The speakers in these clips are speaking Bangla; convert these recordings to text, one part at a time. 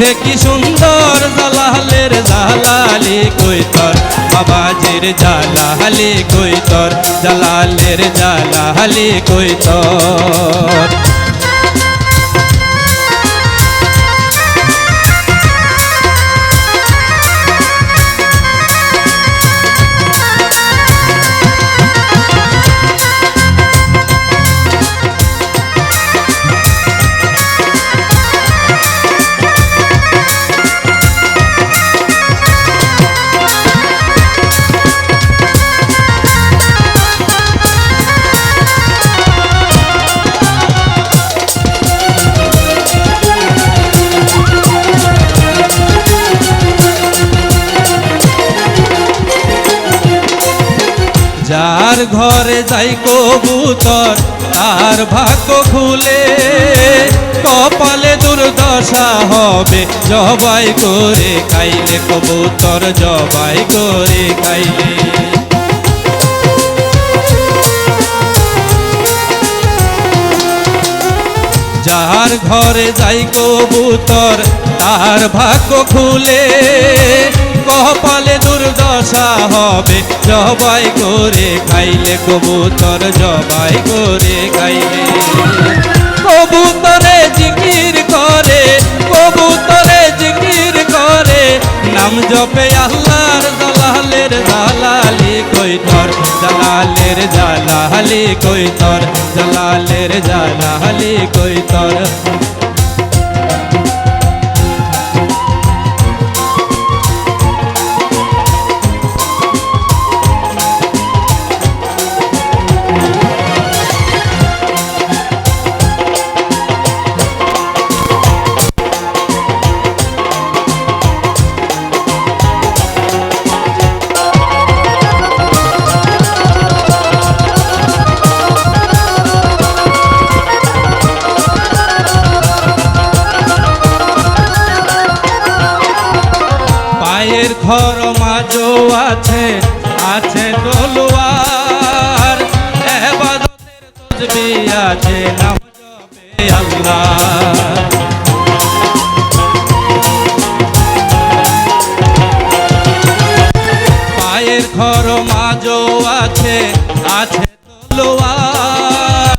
দেখতে কি সুন্দর জালালের জালালি কই তোর বাবাজির জালালি কই জালালের জালালি কই ঘরে যাই কবুতর, তার ভাগ্য খুলে কপালে দুর্দশা হবে, জবাই করে খাইলে কবুতর, জবাই করে খাইলে। যার ঘরে যাই কবুতর, তার ভাগ্য খুলে হবে? জবাই করে খাইলে কবুতর জবাই করে খাইলে কবুতরে জিকির করে, কবুতরে জিকির করে। নাম জপে আল্লাহর জালালের জালালি কই তোর? জালালের জালালি কই তোর? জালালের জালালি কই তোর? পায়ের ঘর মাঝো আছে আছে আছে পায়ের ঘর মাঝো আছে আছে তলোয়ার।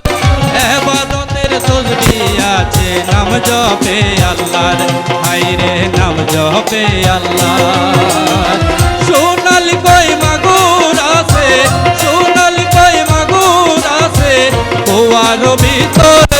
তসবি আছে, নাম জপে আল্লাহর। জপে আল্লাহ। সোনালি কই মাগুর আছে সোনালি কই মাগুর আছে কুয়ার ভিতর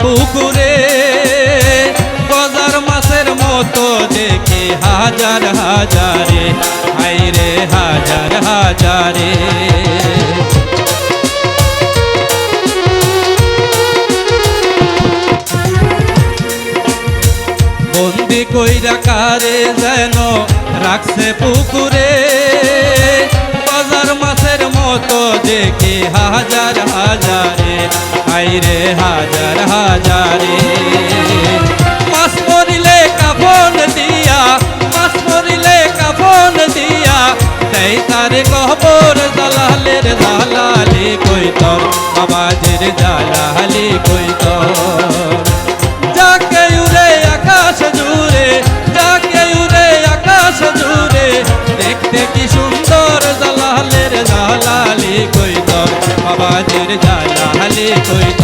পুকুরে, গজার মাছের মতো দেখি হাজার হাজারে। হাইরে হাজার হাজারে। বন্দি কইরা কারে যেন রাখছে পুকুরে দেখি হাজার হাজারে? আইরে হাজার হাজারে। মাছ মরিলে কাফন দিয়া মাছ মরিলে কাফন দিয়া তাই তার কবর জালালের জালালি কই তোর বাবাজির জালালি কই কই